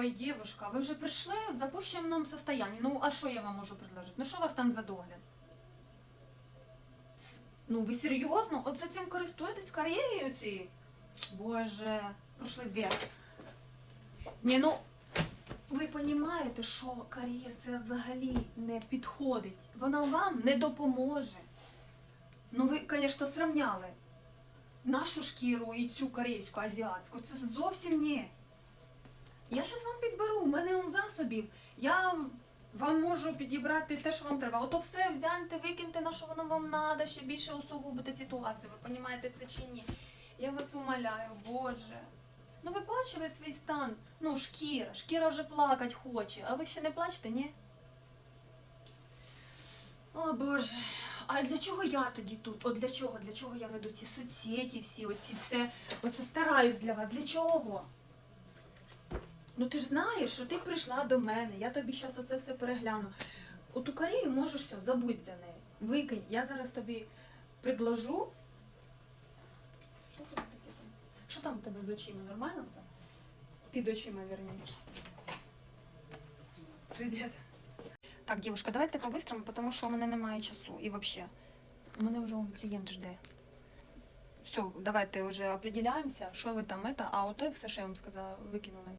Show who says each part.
Speaker 1: Ой, девушка, ви вже прийшли в запущеному состоянии. Ну, а що я вам можу предложити? Ну, що у вас там за догляд? Ну, ви серйозно? За цим користуєтесь кар'єрою цією? Боже, пройшли век. Ні, ну, ви розумієте, що кар'єр це взагалі не підходить. Вона вам не допоможе. Ну, ви, звісно, сравняли нашу шкіру і цю корейську, азіатську. Це зовсім ні. Я зараз вам підберу, у мене он засобів. Я вам можу підібрати те, що вам треба. Ото все взяньте, викиньте, на що воно вам треба, ще більше усугубити ситуацію. Ви розумієте це чи ні? Я вас умоляю, Боже. Ну ви бачили свій стан? Ну, шкіра. Шкіра вже плакать хоче, а ви ще не плачете, ні? О Боже. А для чого я тоді тут? От для чого? Для чого я веду ці соцсеті всі, оці все, оце стараюсь для вас. Для чого? Ну ти ж знаєш, що ти прийшла до мене, я тобі зараз оце все перегляну. У ту Корею можеш все, забудь за неї. Викинь. Я зараз тобі предложу. Що тут таке там? Що там у тебе з очима? Нормально все? Під очима, верніше. Привіт. Так, девушка, давайте по-быстрому, потому що у мене немає часу. І вообще, у мене вже клієнт жде. Все, давайте вже определяємося, що ви там это, а ото все, що я вам сказала, викинули.